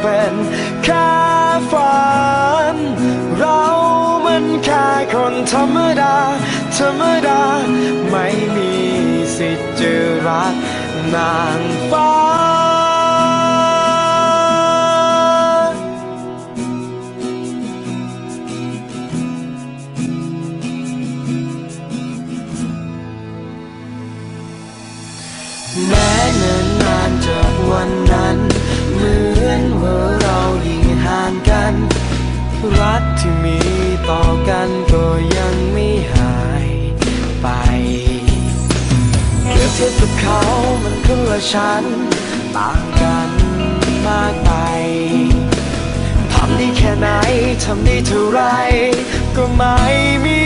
เป็นแค่ฝัน เรามันแค่คนธรรมดา ธรรมดา ไม่มีสิทธิ์จะรักนางฟ้า กันก็ยังไม่หายไปเปรียบเทียบกับเขามันคนละชั้นต่างกันมากไปทำได้แค่ไหน ทำได้เท่าไร ก็ไม่มี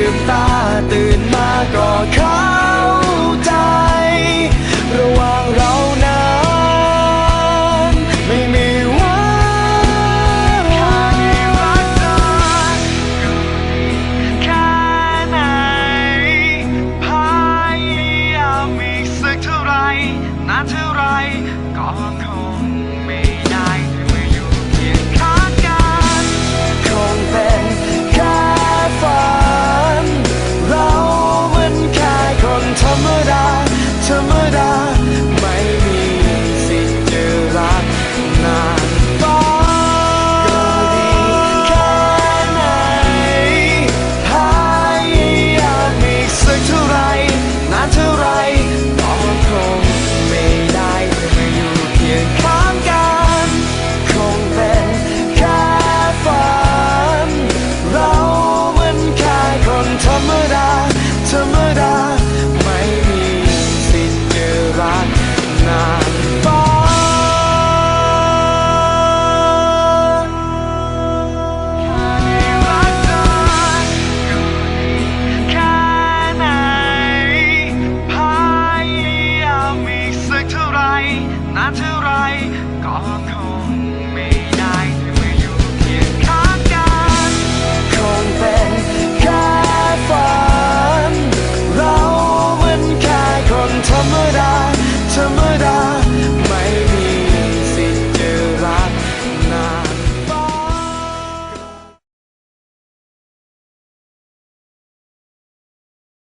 ลืมตาตื่นมาก็เข้า สักเท่าไรนานเท่าไรก็คง